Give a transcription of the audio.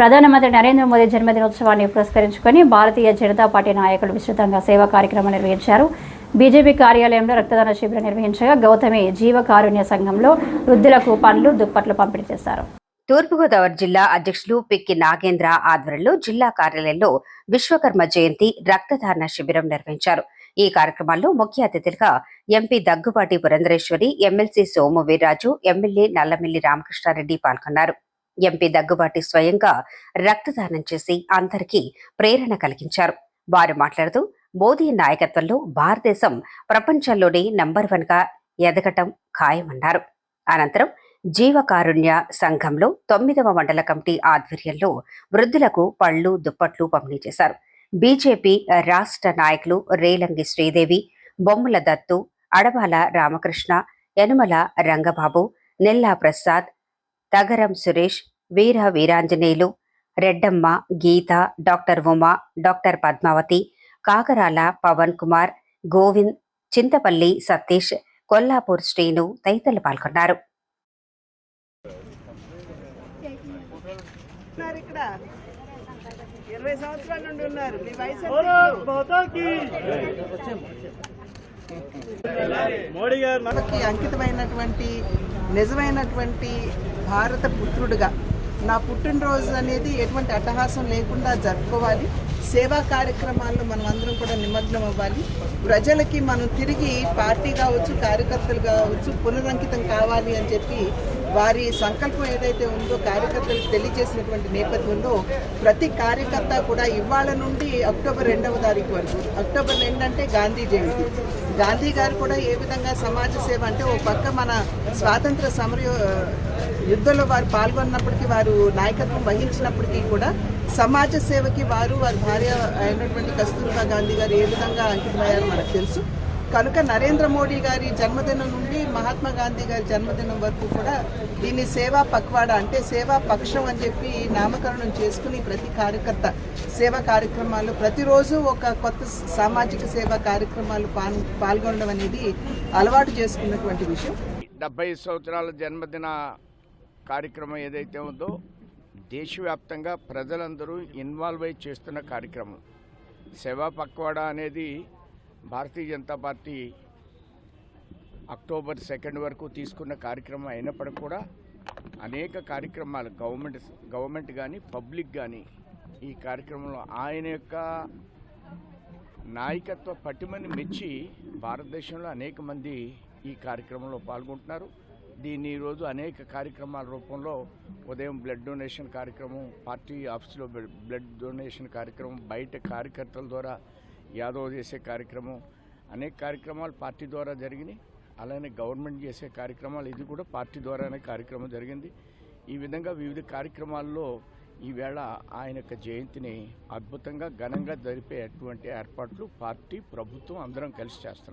ప్రధానమంత్రి నరేంద్ర మోదీ జన్మదినోత్సవాన్ని పురస్కరించుకొని భారతీయ జనతా పార్టీ నాయకులు విస్తృతంగా సేవా కార్యక్రమం నిర్వహించారు. బీజేపీ కార్యాలయంలో రక్తదాన శిబిరం నిర్వహించగా గౌతమి జీవకారుణ్య సంఘంలో వృద్ధులకు పండ్లు దుప్పట్లు పంపిణీ చేశారు. తూర్పుగోదావరి జిల్లా అధ్యక్షులు పిక్కి నాగేంద్ర ఆధ్వర్యంలో జిల్లా కార్యాలయంలో విశ్వకర్మ జయంతి రక్తదాన శిబిరం నిర్వహించారు. ఈ కార్యక్రమాల్లో ముఖ్య అతిథులుగా MP Daggubati Purandeswari MLC Somu Veerraju MLA Nallamilli Ramakrishna Reddy పాల్గొన్నారు. ఎంపీ దగ్గుబాటి స్వయంగా రక్తదానం చేసి అందరికీ ప్రేరణ కలిగించారు. వారు మాట్లాడుతూ మోదీ నాయకత్వంలో భారతదేశం ప్రపంచంలోనే నంబర్ వన్గా ఎదగటం ఖాయమన్నారు. అనంతరం జీవకారుణ్య సంఘంలో తొమ్మిదవ మండల కమిటీ ఆధ్వర్యంలో వృద్ధులకు పళ్ళు దుప్పట్లు పంపిణీ చేశారు. బీజేపీ రాష్ట్ర నాయకులు రేలంగి శ్రీదేవి బొమ్మల దత్తు అడబాల రామకృష్ణ యనుమల రంగబాబు నెల్లా ప్రసాద్ తగరం సురేష్ వీర వీరాంజనేయులు రెడ్డమ్మ గీత డాక్టర్ ఉమా డాక్టర్ పద్మావతి కాకరాల పవన్ కుమార్ గోవింద్ చింతపల్లి సతీష్ కొల్లాపూర్ శ్రీను తదితరులు పాల్గొన్నారు. ఇరవై సంవత్సరాల నుండి ఉన్నారు. మీ వయసు మోడీ గారు మనకి అంకితమైనటువంటి నిజమైనటువంటి భారత పుత్రుడుగా నా పుట్టినరోజు అనేది ఎటువంటి అట్టహాసం లేకుండా జరుపుకోవాలి. సేవా కార్యక్రమాల్లో మనం అందరం కూడా నిమగ్నం అవ్వాలి. ప్రజలకి మనం తిరిగి పార్టీ కావచ్చు కార్యకర్తలు కావచ్చు పునరంకితం కావాలి అని చెప్పి వారి సంకల్పం ఏదైతే ఉందో కార్యకర్తలకు తెలియజేసినటువంటి నేపథ్యంలో ప్రతి కార్యకర్త కూడా ఇవాళ నుండి అక్టోబర్ రెండవ తారీఖు వరకు అక్టోబర్ రెండు అంటే గాంధీ జయంతి. గాంధీ గారు కూడా ఏ విధంగా సమాజ సేవ అంటే ఓ పక్క మన స్వాతంత్ర సమర యుద్ధంలో వారు పాల్గొన్నప్పటికీ వారు నాయకత్వం వహించినప్పటికీ కూడా సమాజ సేవకి వారు వారి భార్య అయినటువంటి కస్తూర్బా గాంధీ గారు ఏ విధంగా అంకితమయ్యారో మనకు తెలుసు. కనుక నరేంద్ర మోడీ గారి జన్మదినం నుండి మహాత్మా గాంధీ గారి జన్మదినం వరకు కూడా దీన్ని సేవా పక్వాడ అంటే సేవా పక్షం అని చెప్పి నామకరణం చేసుకుని ప్రతి కార్యకర్త సేవా కార్యక్రమాలు ప్రతిరోజు ఒక కొత్త సామాజిక సేవా కార్యక్రమాలు పాల్గొనడం అనేది అలవాటు చేసుకున్నటువంటి విషయం. డెబ్బై సంవత్సరాల జన్మదిన కార్యక్రమం ఏదైతే ఉందో దేశవ్యాప్తంగా ప్రజలందరూ ఇన్వాల్వ్ అయి చేస్తున్న కార్యక్రమం. సేవా పక్వాడా అనేది Bharatiya Janata party October second వరకు తీసుకున్న కార్యక్రమం అయినప్పటికీ కూడా అనేక కార్యక్రమాలు గవర్నమెంట్ గవర్నమెంట్ కానీ పబ్లిక్ కానీ ఈ కార్యక్రమంలో ఆయన యొక్క నాయకత్వ పటిమని మెచ్చి భారతదేశంలో అనేక మంది ఈ కార్యక్రమంలో పాల్గొంటున్నారు. దీన్ని ఈరోజు అనేక కార్యక్రమాల రూపంలో ఉదయం బ్లడ్ డొనేషన్ కార్యక్రమం పార్టీ ఆఫీసులో బ్లడ్ డొనేషన్ కార్యక్రమం బయట కార్యకర్తల ద్వారా యాదవ్ చేసే కార్యక్రమం అనేక కార్యక్రమాలు పార్టీ ద్వారా జరిగినాయి. అలానే గవర్నమెంట్ చేసే కార్యక్రమాలు ఇది కూడా పార్టీ ద్వారానే కార్యక్రమం జరిగింది. ఈ విధంగా వివిధ కార్యక్రమాల్లో ఈవేళ ఆయన యొక్క జయంతిని అద్భుతంగా ఘనంగా జరిపే అటువంటి ఏర్పాట్లు పార్టీ ప్రభుత్వం అందరం కలిసి చేస్తున్నాం.